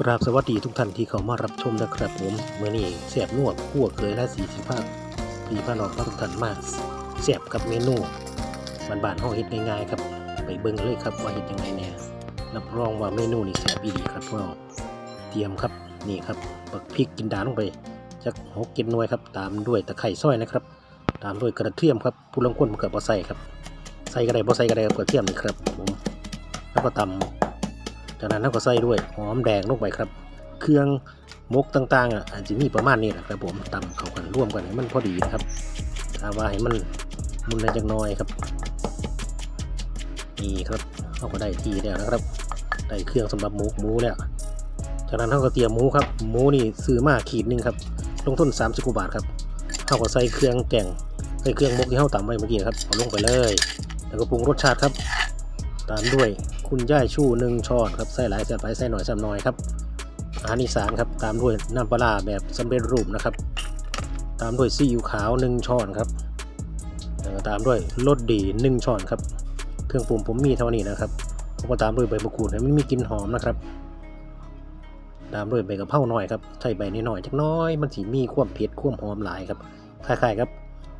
กราบสวัสดีทุกท่านที่เข้ามารับชมนะครับผมเมื่อนี้เสียบนวดคั่วเคยและสีสิภาพพี่พาน้องทุกท่านมากเสียบกับเมนูบ้านห้องเฮ็ดง่ายๆครับ ไปเบิ่งเลยครับว่าเฮ็ดยังไงแน่รับรองว่าเมนูนี้แซ่บอีหลีครับพวกเราเตรียมครับนี่ครับปักพริกกินดาลงไปจักหกเจ็ดหน่วยครับ ตามด้วยตะไคร้ซอยนะครับ ตามด้วยกระเทียมครับผู้ลางคนมันเกิดบ่ใส่ครับใส่ก็ไดบ่ใส่ก็ได้ครับกระเทียมนี่ครับผมแล้วก็ตำ จากนั้นเราก็ใส่ด้วยหอมแดงลงไปครับ เครื่องมกต่างๆอะอาจจะมีประมาณนี้แหละครับผมตำเข้ากันร่วมกันให้มันพอดีนะครับถ้าว่าให้มันมุนได้จังน้อยครับนี่ครับเราก็ได้ที่แล้วนะครับ ได้เครื่องสำหรับหมูหมูแล้วจากนั้นเราก็เตรียมหมูครับหมูนี่ซื้อมาขีดนึงครับลงทุน30กว่าบาทครับเราก็ใส่เครื่องแกงใส่เครื่องมกที่เราตำไว้เมื่อกี้นะครับเอาลงไปเลย แล้วก็ปรุงรสชาติครับ ตามด้วย คุณย่ายชู่หนึ่งช้อนครับใส่หลายใส่ไปใส่หน่อยใส่น้อยครับอาหารอีสานครับตามด้วยน้ำปลาแบบสำเร็จรูปนะครับ ตามด้วยซีอิ๊วขาวหนึ่งช้อนครับแล้วตามด้วยรสดีหนึ่งช้อนครับเครื่องปรุงผมมีเท่านี้นะครับผมก็ตามด้วยใบมะกรูดให้มันมีกลิ่นหอมนะครับตามด้วยใบกะเพราหน่อยครับใส่ใบนิดหน่อยจักน้อยมันสีมีความเผ็ดความหอมหลายครับคล้ายๆครับ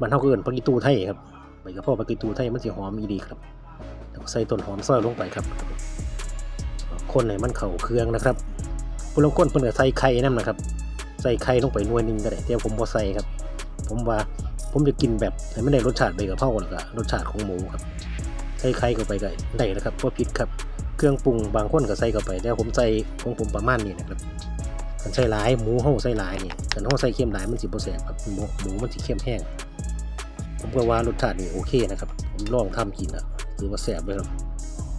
มันเท่ากับเอินปากิตูไทยครับใบกะเพราปากิตูไทยมันสีหอมอีดีครับ ใส่ต้นหอมซอยลงไปครับ คนให้มันเข่าเครื่องนะครับผู้ลางคนเพิ่นก็ใส่ไข่นั่นนะครับ ใส่ไข่ลงไปหน่วยนึงก็ได้แต่ผมบ่ใส่ครับ ผมว่าผมจะกินแบบให้มันได้รสชาติใบกะเพราแล้วก็รสชาติของหมูครับ ใส่ไข่เข้าไปก็ได้นะครับบ่ผิดครับ เครื่องปรุงบางคนก็ใส่เข้าไปแต่ผมใส่ของผมประมาณนี้นะครับคันใส่หลายหมูเฮาใส่หลายนี่คันเฮาใส่เค็มหลายมันสิบ่แซ่บครับหมูหมูมันสิเค็มแห้งผมก็ว่ารสชาตินี่โอเคนะครับ ผมลองทำกินอะ ถือว่าแซ่บเลยครับ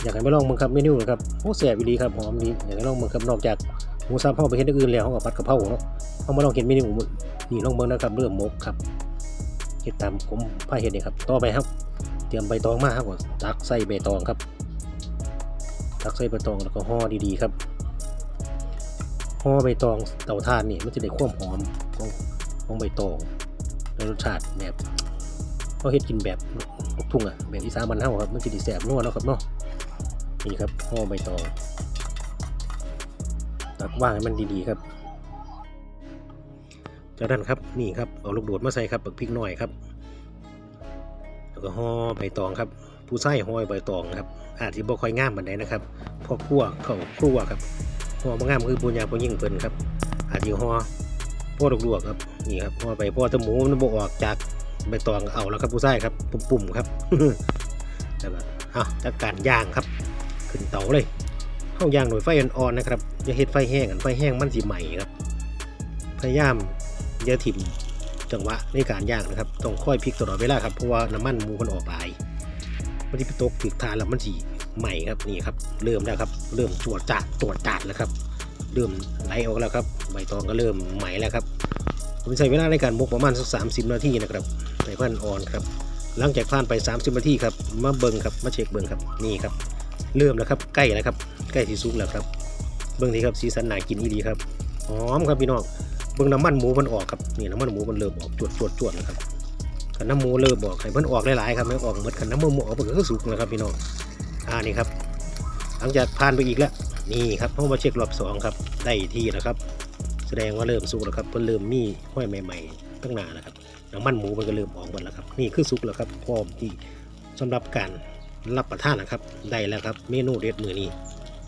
อยากให้มาลองมึงครับเมนูนะครับโอ้แซ่บดีครับหอมดีอยากให้ลองมึงครับนอกจากหมูสับเฮาไปเฮ็ดอย่างอื่นแล้วเฮาก็ผัดกะเพราเนาะเฮามาลองเฮ็ดเมนูนี่ลองเบิ่งนะครับเริ่มมกครับเฮ็ดตามผมพาเฮ็ดนี่ครับต่อไปครับ เตรียมใบตองมาครับตักใส่ใบตองครับตักใส่ใบตองแล้วก็ห่อดีๆครับห่อใบตองเตาถ่านนี่มันจะได้ความหอมของของใบตองแล้วรสชาติแบบ เขาเฮ็ดกินแบบลูกทุ่งอะแบบอีสานบ้านเฮาครับมันจะดีแซ่บนัวเนาะครับเนาะนี่ครับห่อใบตองตักว่างให้มันดีๆครับ จากนั้นครับนี่ครับเอาลูกโดดมาใส่ครับบักพริกหน่อยครับ แล้วก็ห่อใบตองครับ ผู้ใส่ห่อใบตองครับ อาจจะบ่ค่อยงามปานใดนะครับพ่อครัวเขาครัวครับห่อบ่งามคือปุญญาปุญยิ่งเพิ่นครับ อาจจะห่อพ่อลวกๆครับนี่ครับห่อไปพ่อตะหมูมันบ่ออกจาก ใบตองเอาแล้วครับผู้ใส่ครับ ปุ่มๆครับแล้วก็เอาจัดการย่างครับ ขึ้นเตาเลยเข้าย่างโดยไฟอ่อนๆนะครับอย่าเฮ็ดไฟแห้งกันไฟแห้งมันสิใหม่ครับพยายามอย่าถิ่มจังหวะในการย่างนะครับต้องค่อยพลิกตลอดเวลาครับเพราะว่าน้ำมันมูมันออกหลายมันที่ไปตกถึกทานแล้วมันสีใหม่ครับนี่ครับ เริ่มแล้วครับ เริ่มตรวจจัดตรวจจัดแล้วครับเริ่มไหลออกแล้วครับใบตองก็เริ่มใหม่แล้วครับผมใช้เวลาในการมกประมาณสักสามสิบนาทีนะครับ ในพันอ่อนครับ หลังจากผ่านไป 30นาทีครับ มาเบิ่งครับ มาเช็คเบิ่งครับ นี่ครับ เริ่มแล้วครับ ใกล้แล้วครับ ใกล้ที่สุกแล้วครับ เบิ่งนี้ครับ สีสันหนากินอีดีครับ หอมครับพี่น้อง เบิ่งน้ำมันหมูมันออกครับ นี่น้ำมันหมูมันเริ่มออกจวดจวดจวดแล้วครับขันน้ำหมูเริ่มออกให้มันออกหลายๆครับไม่ออกหมดขันน้ำมันหมูออกมันก็สุกแล้วครับพี่น้อง อ่านี่ครับ หลังจากผ่านไปอีกแล้ว นี่ครับเรามาเช็ครอบสองครับ ได้ที่แล้วครับ แสดงว่าเริ่มสุกแล้วครับมันเริ่มมีห้อยใหม่ ๆ ตั้งนานแล้วครับ น้ำมันหมูมันก็เริ่มออกหมดแล้วครับนี่คือสุกแล้วครับพร้อมที่สำหรับการรับประทานนะครับได้แล้วครับ เมนูเด็ดมือนี้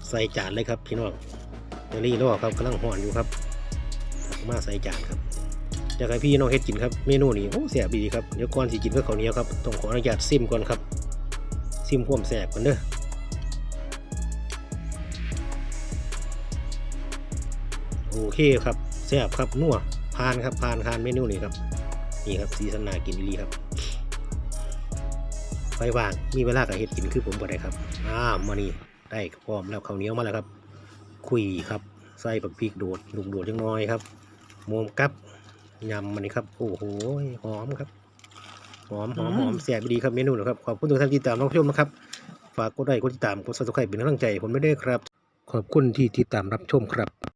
ใส่จานเลยครับพี่น้องเดลี่รอครับกำลังห่อนอยู่ครับ มาใส่จานครับอยากให้พี่น้องเฮ็ดกินครับเมนูนี้โอ้แสบดีครับเดี๋ยวก่อนสิกินก็ข้าวเหนียวครับต้องขออนุญาตซิมก่อนครับซิมควมแสบก่อนเด้อโอเคครับแสบครับนัวพานครับพานทานเมนูนี้ครับ นี่ครับสีสันนากินดีครับไฟว่างมีเวลากับเฮ็ดกินคือผมก็ได้ครับอ้าวมานี่ได้พร้อมแล้วข้าวเหนียวมาแล้วครับ คุยครับใส่ผักพริกโดดลูกโดดจังน้อยครับหมวมกับยำมันนี่ครับโอ้โหหอมครับหอมหอมหอมแสบดีครับเมนูนะครับขอบคุณทุกท่านที่ติดตามรับชมนะครับฝากกดไลค์กดติดตามกดซับสไครป์เป็นกำลังใจให้ผมไม่ได้วยครับ ขอบคุณที่ติดตามรับชมครับ